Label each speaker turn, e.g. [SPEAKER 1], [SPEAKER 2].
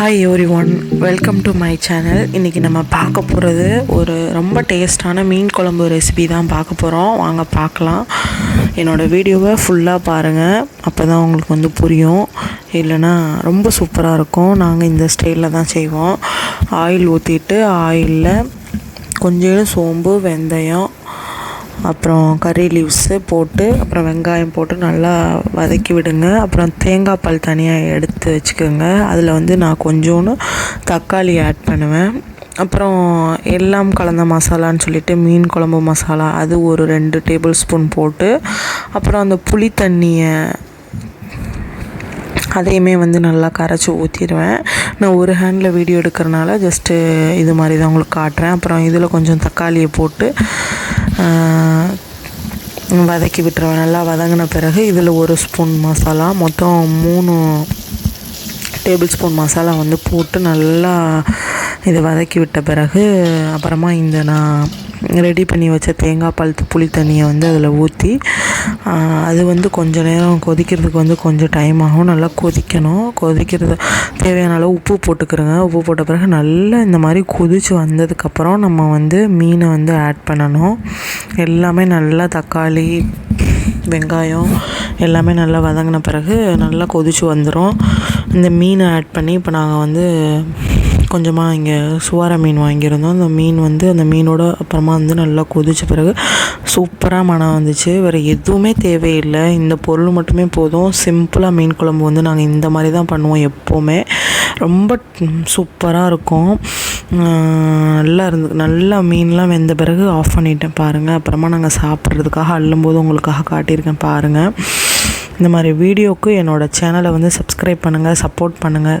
[SPEAKER 1] Hi everyone welcome to my channel இன்றைக்கி நம்ம பார்க்க போகிறது ஒரு ரொம்ப டேஸ்டான மீன் குழம்பு ரெசிபி தான் பார்க்க போகிறோம் வாங்க பார்க்கலாம். என்னோடய வீடியோவை ஃபுல்லாக பாருங்கள் அப்போ தான் உங்களுக்கு வந்து புரியும். இல்லைன்னா ரொம்ப சூப்பராக இருக்கும். நாங்கள் இந்த ஸ்டைலில் தான் செய்வோம். ஆயில் ஊற்றிட்டு ஆயிலில் கொஞ்சம் சோம்பு வெந்தயம் அப்புறம் கறி லீவ்ஸு போட்டு அப்புறம் வெங்காயம் போட்டு நல்லா வதக்கி விடுங்க. அப்புறம் தேங்காய் பால் தனியாக எடுத்து வச்சுக்கோங்க. அதில் வந்து நான் கொஞ்சோன்னு தக்காளி ஆட் பண்ணுவேன். அப்புறம் எல்லாம் கலந்த மசாலான்னு சொல்லிட்டு மீன் குழம்பு மசாலா அது ஒரு ரெண்டு டேபிள் ஸ்பூன் போட்டு அப்புறம் அந்த புளி தண்ணியை அதையுமே வந்து நல்லா கரைச்சி ஊற்றிடுவேன் நான் ஒரு ஹேண்டில் வீடியோ எடுக்கிறனால ஜஸ்ட்டு இது மாதிரி தான் உங்களுக்கு காட்டுறேன். அப்புறம் இதில் கொஞ்சம் தக்காளியை போட்டு வதக்கி விட்டுருவேன். நல்லா வதங்கின பிறகு இதில் ஒரு ஸ்பூன் மசாலா மொத்தம் மூணு டேபிள் ஸ்பூன் மசாலா வந்து போட்டு நல்லா இதை வதக்கி விட்ட பிறகு அப்புறமா இந்த நான் ரெடி பண்ணி வச்ச தேங்காய் பால் புளி தண்ணியை வந்து அதில் ஊற்றி அது வந்து கொஞ்சம் நேரம் கொதிக்கிறதுக்கு வந்து கொஞ்சம் டைம் ஆகும். நல்லா கொதிக்கணும். கொதிக்கிறது தேவையான அளவு உப்பு போட்டுக்கிறோங்க. உப்பு போட்ட பிறகு நல்லா இந்த மாதிரி கொதித்து வந்ததுக்கப்புறம் நம்ம வந்து மீனை வந்து ஆட் பண்ணணும். எல்லாமே நல்லா தக்காளி வெங்காயம் எல்லாமே நல்லா வதங்கின பிறகு நல்லா கொதித்து வந்துடும் இந்த மீனை ஆட் பண்ணி இப்போ நாங்கள் வந்து கொஞ்சமாக இங்கே சுவார மீன் வாங்கியிருந்தோம். அந்த மீன் வந்து அந்த மீனோட அப்புறமா வந்து நல்லா கொதித்த பிறகு சூப்பராக மனம் வந்துச்சு. வேறு எதுவுமே தேவையில்லை. இந்த பொருள் மட்டுமே போதும். சிம்பிளாக மீன் குழம்பு வந்து நாங்கள் இந்த மாதிரி தான் பண்ணுவோம் எப்போவுமே. ரொம்ப சூப்பராக இருக்கும். நல்லா இருந்து நல்லா மீன்லாம் வெந்த பிறகு ஆஃப் பண்ணிட்டேன் பாருங்கள் அப்புறமா நாங்கள் சாப்பிட்றதுக்காக அள்ளும்போது உங்களுக்காக காட்டியிருக்கேன் பாருங்கள் இந்த மாதிரி வீடியோவுக்கு என்னோடய சேனலை வந்து சப்ஸ்கிரைப் பண்ணுங்கள் சப்போர்ட் பண்ணுங்கள்